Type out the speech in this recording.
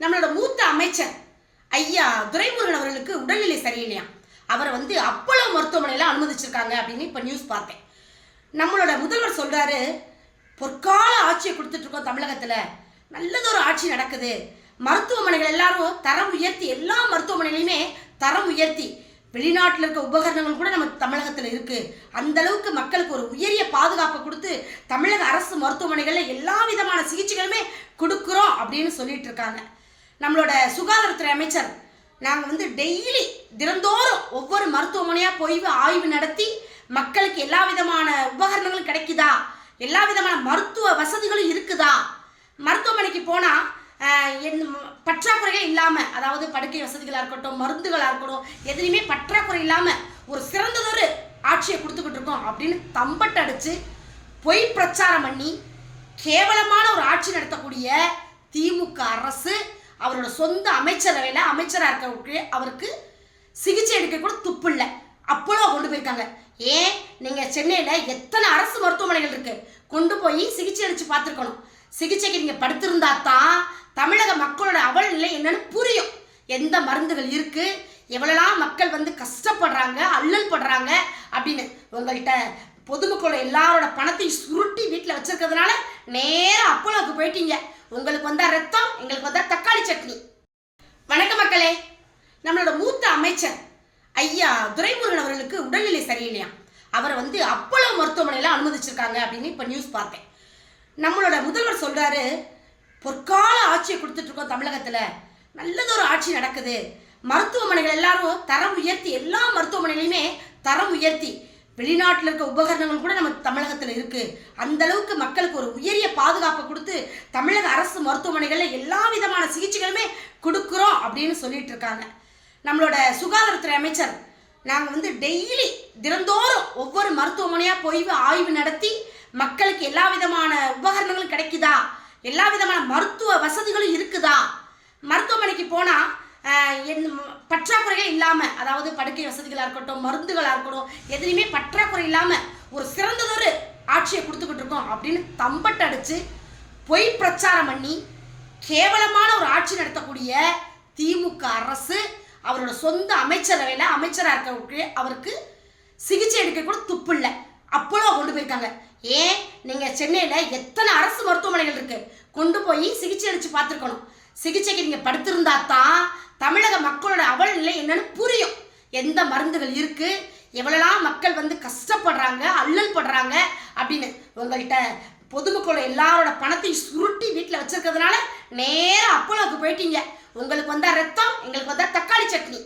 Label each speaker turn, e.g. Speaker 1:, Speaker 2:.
Speaker 1: நம்மளோட மூத்த அமைச்சர் ஐயா துரைமுருகன் அவர்களுக்கு உடல்நிலை சரியில்லையா அவரை வந்து அப்போலோ மருத்துவமனையில் அனுமதிச்சிருக்காங்க அப்படின்னு இப்போ நியூஸ் பார்த்தேன். நம்மளோட முதல்வர் சொல்கிறாரு பொற்கால ஆட்சியை கொடுத்துட்ருக்கோம் தமிழகத்தில். நல்லதொரு ஆட்சி நடக்குது. மருத்துவமனைகள் எல்லாரும் தரம் உயர்த்தி எல்லா மருத்துவமனைகளையுமே தரம் உயர்த்தி வெளிநாட்டில் இருக்க உபகரணங்கள் கூட நம்ம தமிழகத்தில் இருக்குது அந்த அளவுக்கு மக்களுக்கு ஒரு உயரிய பாதுகாப்பை கொடுத்து தமிழக அரசு மருத்துவமனைகளில் எல்லா விதமான சிகிச்சைகளுமே கொடுக்குறோம் அப்படின்னு சொல்லிட்டு இருக்காங்க. நம்மளோட சுகாதாரத்துறை அமைச்சர் நாங்கள் வந்து டெய்லி தினந்தோறும் ஒவ்வொரு மருத்துவமனையாக போய் ஆய்வு நடத்தி மக்களுக்கு எல்லா விதமான உபகரணங்களும் கிடைக்குதா? எல்லா விதமான மருத்துவ வசதிகளும் இருக்குதா? மருத்துவமனைக்கு போனால் என் பற்றாக்குறைகள் இல்லாமல் அதாவது படுக்கை வசதிகளாக இருக்கட்டும் மருந்துகளாக இருக்கட்டும் எதுலேயுமே பற்றாக்குறை இல்லாமல் ஒரு சிறந்ததொரு ஆட்சியை கொடுத்துக்கிட்டு இருக்கோம் அப்படின்னு தம்பட்டு அடித்து பொய் பிரச்சாரம் பண்ணி கேவலமான ஒரு ஆட்சி நடத்தக்கூடிய திமுக அரசு அவரோட சொந்த அமைச்சரவையில் அமைச்சராக இருக்கக்கூடிய அவருக்கு சிகிச்சை எடுக்க கூட துப்பு இல்லை. அப்போலோ கொண்டு போயிருக்காங்க. ஏன்? நீங்கள் சென்னையில் எத்தனை அரசு மருத்துவமனைகள் இருக்கு? கொண்டு போய் சிகிச்சை அளித்து பார்த்துருக்கணும். சிகிச்சைக்கு நீங்கள் படுத்திருந்தா தான் தமிழக மக்களோட அவல் நிலை என்னன்னு புரியும். எந்த மருந்துகள் இருக்கு? எவ்வளோலாம் மக்கள் வந்து கஷ்டப்படுறாங்க அல்லல் படுறாங்க அப்படின்னு உங்கள்கிட்ட பொதுமக்களோட எல்லாரோட பணத்தையும் சுருட்டி வீட்டில் வச்சிருக்கிறதுனால நேராக அப்பளோக்கு போயிட்டீங்க. உங்களுக்கு வந்தா ரத்தம் எங்களுக்கு வந்தா தக்காளி சட்னி. வணக்க மக்களே. நம்மளோட மூத்த அமைச்சர் ஐயா துரைமுருகன் அவர்களுக்கு உடல்நிலை சரியில்லையா? அவரை வந்து அப்போலோ மருத்துவமனையில் அனுமதிச்சிருக்காங்க அப்படின்னு இப்போ நியூஸ் பார்த்தேன். நம்மளோட முதல்வர் சொல்றாரு பொற்கால ஆட்சியை கொடுத்துட்டு இருக்கோம் தமிழகத்துல. நல்லதொரு ஆட்சி நடக்குது. மருத்துவமனைகள் எல்லாரும் தரம் உயர்த்தி எல்லா மருத்துவமனையிலையுமே தரம் உயர்த்தி வெளிநாட்டில் இருக்க உபகரணங்கள் கூட நம்ம தமிழகத்தில் இருக்கு. அந்த அளவுக்கு மக்களுக்கு ஒரு உயரிய பாதுகாப்பை கொடுத்து தமிழக அரசு மருத்துவமனைகளில் எல்லா விதமான சிகிச்சைகளுமே கொடுக்குறோம் அப்படின்னு சொல்லிட்டு இருக்காங்க. நம்மளோட சுகாதாரத்துறை அமைச்சர் நாங்கள் வந்து டெய்லி தினந்தோறும் ஒவ்வொரு மருத்துவமனையாக போய் ஆய்வு நடத்தி மக்களுக்கு எல்லா விதமான உபகரணங்களும் கிடைக்குதா? எல்லா விதமான மருத்துவ வசதிகளும் இருக்குதா? மருத்துவமனைக்கு போனால் பற்றாக்குறைகள் இல்லாமல் அதாவது படுக்கை வசதிகளாக இருக்கட்டும் மருந்துகளாக இருக்கட்டும் எதுலேயுமே பற்றாக்குறை இல்லாமல் ஒரு சிறந்ததொரு ஆட்சியை கொடுத்துக்கிட்டு இருக்கோம் அப்படின்னு தம்பட்டு அடித்து பொய் பிரச்சாரம் பண்ணி கேவலமான ஒரு ஆட்சி நடத்தக்கூடிய திமுக அரசு அவரோட சொந்த அமைச்சரவையில் அமைச்சராக இருக்கக்கூடிய அவருக்கு சிகிச்சை எடுக்க கூட துப்பு இல்லை. அப்பளோ கொண்டு போயிருக்காங்க. ஏன்? நீங்கள் சென்னையில் எத்தனை அரசு மருத்துவமனைகள் இருக்குது கொண்டு போய் சிகிச்சை அளித்து பார்த்துருக்கணும். சிகிச்சைக்கு நீங்கள் படுத்திருந்தா தான் தமிழக மக்களோட அவல் நிலை என்னன்னு புரியும். எந்த மருந்துகள் இருக்கு? எவ்வளோலாம் மக்கள் வந்து கஷ்டப்படுறாங்க அல்லல் படுறாங்க அப்படின்னு. உங்கள்கிட்ட பொதுமக்களோட எல்லாரோட பணத்தையும் சுருட்டி வீட்டில் வச்சிருக்கிறதுனால நேராக அப்போலோக்கு போயிட்டீங்க. உங்களுக்கு வந்தால் ரத்தம் எங்களுக்கு வந்தால் தக்காளி சட்னி.